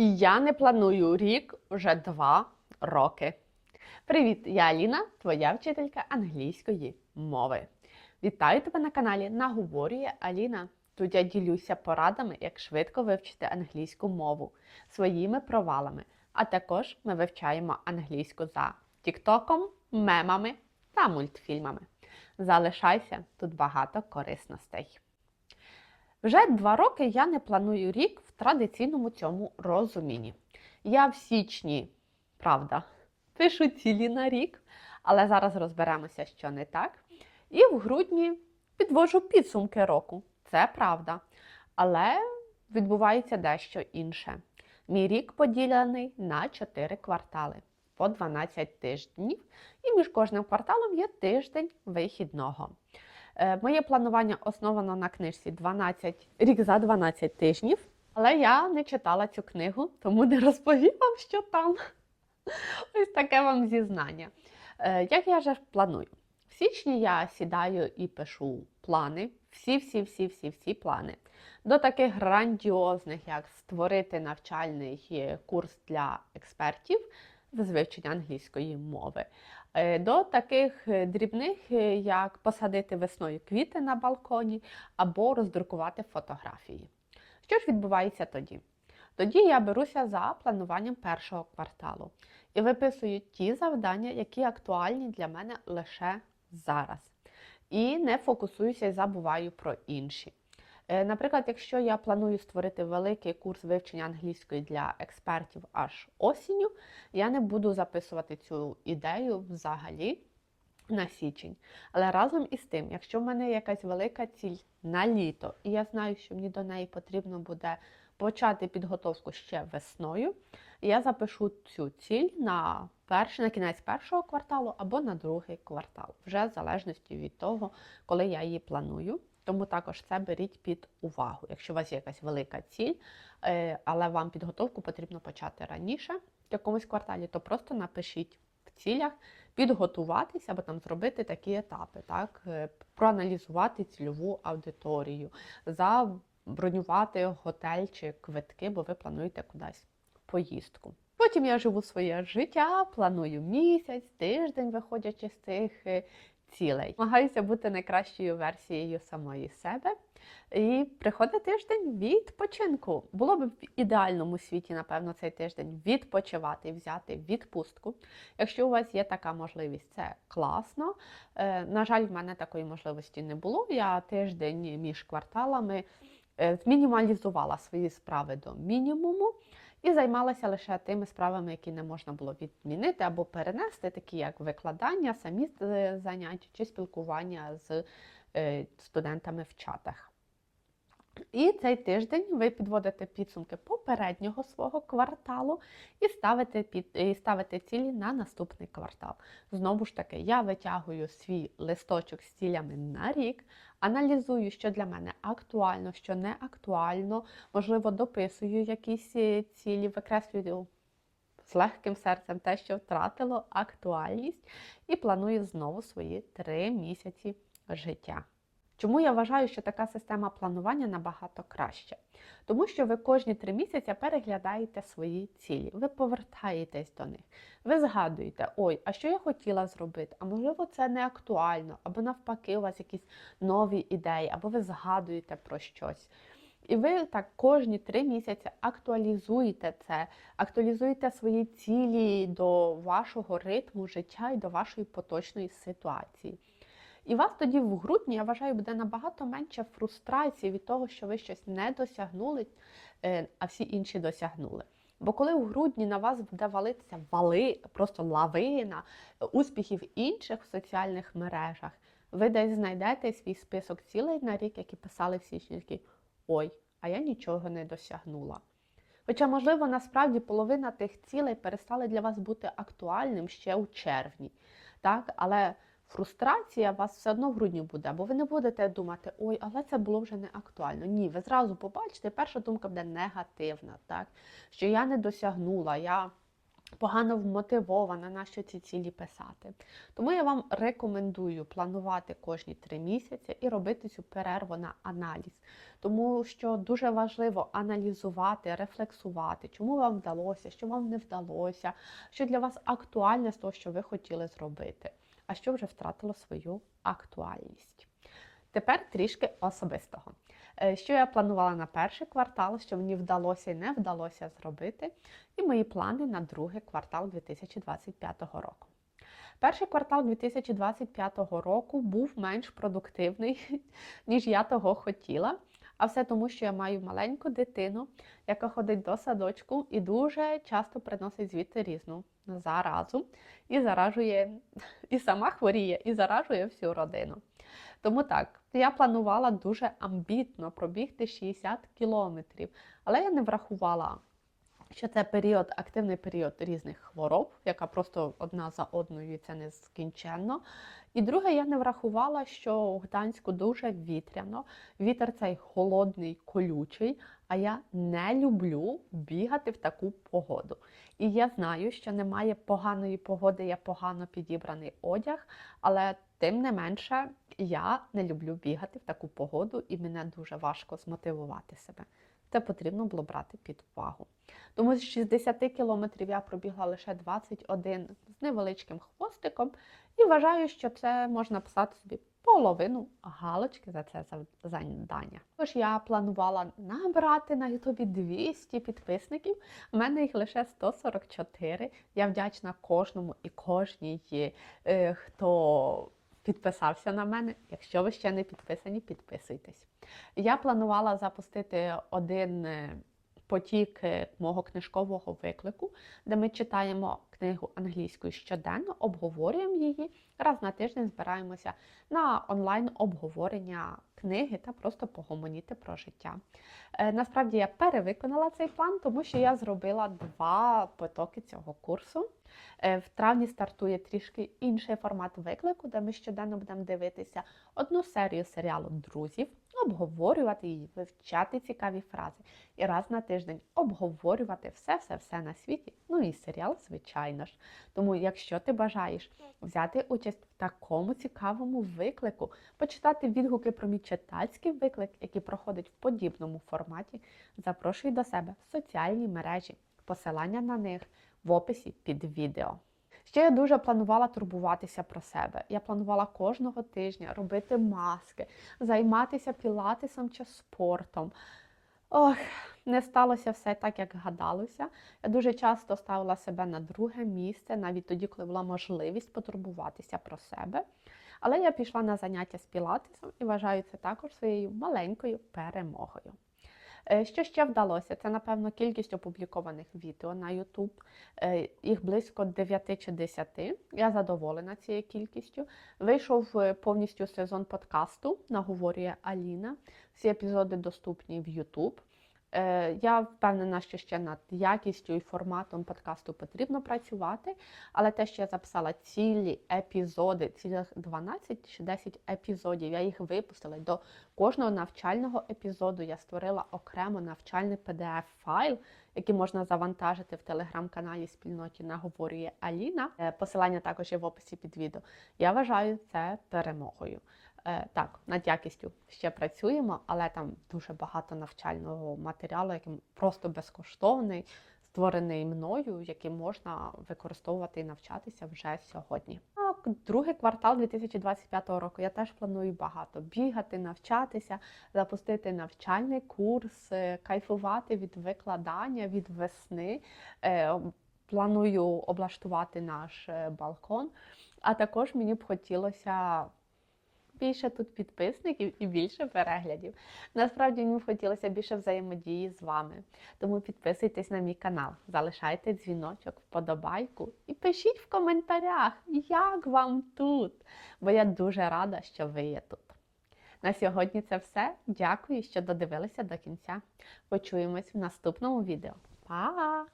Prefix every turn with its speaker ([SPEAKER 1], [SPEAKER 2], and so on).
[SPEAKER 1] І я не планую рік вже два роки. Привіт, я Аліна, твоя вчителька англійської мови. Вітаю тебе на каналі Наговорює Аліна. Тут я ділюся порадами, як швидко вивчити англійську мову своїми провалами. А також ми вивчаємо англійську за тіктоком, мемами та мультфільмами. Залишайся тут багато корисностей. Вже два роки я не планую рік традиційному цьому розумінні. Я в січні, правда, пишу цілі на рік, але зараз розберемося, що не так. І в грудні підвожу підсумки року. Це правда. Але відбувається дещо інше. Мій рік поділений на 4 квартали по 12 тижнів, і між кожним кварталом є тиждень вихідного. Е, Моє планування основано на книжці 12 рік за 12 тижнів, але я не читала цю книгу, тому не розповім вам, що там. Ось таке вам зізнання. Е, Як я же планую? В січні я сідаю і пишу плани, всі-всі-всі-всі-всі плани. До таких грандіозних, як створити навчальний курс для експертів з вивчення англійської мови. Е, До таких дрібних, як посадити весною квіти на балконі або роздрукувати фотографії. Що ж відбувається тоді? Тоді я беруся за плануванням першого кварталу і виписую ті завдання, які актуальні для мене лише зараз. І не фокусуюся і забуваю про інші. Е, Наприклад, якщо я планую створити великий курс вивчення англійської для експертів аж осінню, я не буду записувати цю ідею взагалі на січень. Але разом із тим, якщо в мене якась велика ціль на літо, і я знаю, що мені до неї потрібно буде почати підготовку ще весною, я запишу цю ціль на перший, на кінець першого кварталу або на другий квартал, вже в залежності від того, коли я її планую. Тому також це беріть під увагу. Якщо у вас є якась велика ціль, е, але вам підготовку потрібно почати раніше в якомусь кварталі, то просто напишіть в цілях підготуватися або там зробити такі етапи, так? е, проаналізувати цільову аудиторію, забронювати готель чи квитки, бо ви плануєте кудись поїздку. Потім я живу своє життя, планую місяць, тиждень, виходячи з цих е, цілей. Намагаюся бути найкращою версією самої себе. І приходить тиждень відпочинку. Було б в ідеальному світі, напевно, цей тиждень відпочивати, взяти відпустку. Якщо у вас є така можливість, це класно. Е, На жаль, в мене такої можливості не було. Я тиждень між кварталами е, змінімалізувала свої справи до мінімуму. І займалася лише тими справами, які не можна було відмінити або перенести, такі як викладання, самі занять заняття чи спілкування з е, студентами в чатах. І цей тиждень ви підводите підсумки попереднього свого кварталу і ставите, під, і ставите цілі на наступний квартал. Знову ж таки, я витягую свій листочок з цілями на рік, аналізую, що для мене актуально, що не актуально, можливо, дописую якісь е, цілі, викреслюю з легким серцем те, що втратило актуальність, і планую знову свої три місяці життя. Чому я вважаю, що така система планування набагато краща? Тому що ви кожні три місяці переглядаєте свої цілі, ви повертаєтесь до них, ви згадуєте, ой, а що я хотіла зробити? А можливо, це не актуально, або навпаки, у вас якісь нові ідеї, або ви згадуєте про щось. І ви так кожні три місяці актуалізуєте це, актуалізуєте свої цілі до вашого ритму життя і до вашої поточної ситуації. І вас тоді в грудні, я вважаю, буде набагато менше фрустрації від того, що ви щось не досягнули, е, а всі інші досягнули. Бо коли в грудні на вас буде валитися вали, просто лавина успіхів інших в соціальних мережах, ви десь знайдете свій список цілей на рік, які писали в січні, ой, а я нічого не досягнула. Хоча, можливо, насправді половина тих цілей перестали для вас бути актуальним ще у червні. Так? Але фрустрація вас все одно в грудні буде, бо ви не будете думати, ой, але це було вже не актуально. Ні, ви зразу побачите, перша думка буде негативна, так? що я не досягнула, я погано вмотивована на що ці цілі писати. Тому я вам рекомендую планувати кожні три місяці і робити цю перерву на аналіз. Тому що дуже важливо аналізувати, рефлексувати, чому вам вдалося, що вам не вдалося, що для вас актуальне з того, що ви хотіли зробити, а що вже втратило свою актуальність. Тепер трішки особистого. Е, Що я планувала на перший квартал, що мені вдалося і не вдалося зробити, і мої плани на другий квартал 2025 року. Перший квартал 2025 року був менш продуктивний, ніж я того хотіла. А все тому, що я маю маленьку дитину, яка ходить до садочку і дуже часто приносить звідти різну заразу і заражує, і сама хворіє, і заражує всю родину. Тому так, я планувала дуже амбітно пробігти 60 кілометрів, але я не врахувала, що це період, активний період різних хвороб, яка просто одна за одною і це нескінченно. І друге, я не врахувала, що у Гданську дуже вітряно, вітер цей холодний, колючий, а я не люблю бігати в таку погоду. І я знаю, що немає поганої погоди, є погано підібраний одяг, але тим не менше я не люблю бігати в таку погоду, і мене дуже важко змотивувати себе. Це потрібно було брати під увагу. Тому з 60 кілометрів я пробігла лише 21 з невеличким хвостиком, і вважаю, що це можна писати собі половину галочки за це завдання. Тож я планувала набрати на Ютубі 200 підписників. У мене їх лише 144. Я вдячна кожному і кожній, е, хто підписався на мене. Якщо ви ще не підписані, підписуйтесь. Я планувала запустити один е, потік е, мого книжкового виклику, де ми читаємо книгу англійською щоденно, обговорюємо її. Раз на тиждень збираємося на онлайн обговорення книги та просто погомоніти про життя. Е, Насправді я перевиконала цей план, тому що я зробила два потоки цього курсу. Е, В травні стартує трішки інший формат виклику, де ми щоденно будемо дивитися одну серію серіалу друзів, обговорювати її, вивчати цікаві фрази. І раз на тиждень обговорювати все-все-все на світі. Ну і серіал, звичайно ж. Тому, якщо ти бажаєш взяти участь в такому цікавому виклику, почитати відгуки про мій читацький виклик, який проходить в подібному форматі, запрошую до себе в соціальні мережі, посилання на них в описі під відео. Ще я дуже планувала турбуватися про себе. Я планувала кожного тижня робити маски, займатися пілатесом чи спортом. Ох, не сталося все так, як гадалося. Я дуже часто ставила себе на друге місце, навіть тоді, коли була можливість потурбуватися про себе. Але я пішла на заняття з пілатесом і вважаю це також своєю маленькою перемогою. Е, Що ще вдалося? Це, напевно, кількість опублікованих відео на YouTube. Е, Їх близько 9 чи 10. Я задоволена цією кількістю. Вийшов е, повністю сезон подкасту, наговорює Аліна. Всі епізоди доступні в YouTube. Е, Я впевнена, що ще над якістю і форматом подкасту потрібно працювати, але те, що я записала цілі епізоди, цілих 12 чи 10 епізодів, я їх випустила до кожного навчального епізоду. Я створила окремо навчальний PDF-файл, який можна завантажити в телеграм-каналі спільноті Наговорює Аліна. Е, Посилання також є в описі під відео. Я вважаю це перемогою. Е, Так, над якістю ще працюємо, але там дуже багато навчального матеріалу, який просто безкоштовний, створений мною, який можна використовувати і навчатися вже сьогодні. Так, другий квартал 2025 року я теж планую багато бігати, навчатися, запустити навчальний курс, е, кайфувати від викладання, від весни. Е, Планую облаштувати наш балкон, а також мені б хотілося більше тут підписників і більше переглядів. Насправді мені хотілося більше взаємодії з вами. Тому підписуйтесь на мій канал, залишайте дзвіночок, вподобайку і пишіть в коментарях, як вам тут. Бо я дуже рада, що ви є тут. На сьогодні це все. Дякую, що додивилися до кінця. Почуємось в наступному відео. Па!